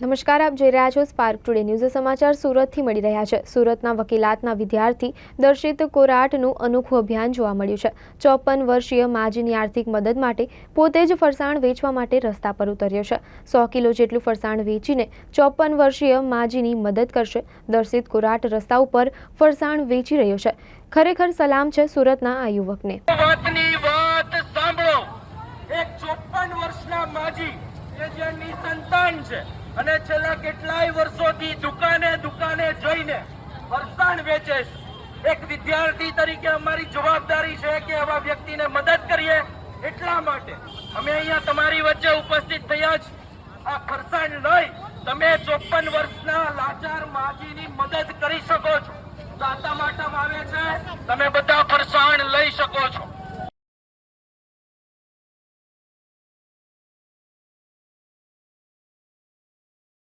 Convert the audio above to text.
નમસ્કાર, આપ જોઈ રહ્યા છો સ્પાર્ક ટુડે ન્યૂઝ સમાચાર સુરતથી મળી રહ્યા છે. સુરતના વકીલાતના વિદ્યાર્થી દર્શિત કોરાટનું અનોખું અભિયાન જોવા મળ્યું છે. ચોપન વર્ષીય માજીની આર્થિક મદદ માટે પોતે જ ફરસાણ વેચવા માટે રસ્તા પર ઉતર્યો છે. સો કિલો જેટલું ફરસાણ વેચીને ચોપન વર્ષીય માજીની મદદ કરશે દર્શિત કોરાટ રસ્તા ઉપર ફરસાણ વેચી રહ્યો છે. ખરેખર સલામ છે સુરતના આ યુવકને. સાંભળો. એક વર્ષના માજી કે સંતાન છે. અને છેલ્લા કેટલાય વર્ષોથી દુકાને દુકાને જઈને ફરસાણ વેચે છે. એક વિદ્યાર્થી તરીકે અમારી જવાબદારી છે કે આવા વ્યક્તિને મદદ કરીએ એટલા માટે અમે અહીંયા તમારી વચ્ચે ઉપસ્થિત થયા છે આ ફરસાણ લઈ તમે ચોપન વર્ષના લાચાર માજીની મદદ કરી શકો છો. સાતમ આટમ આવે છે. તમે બધા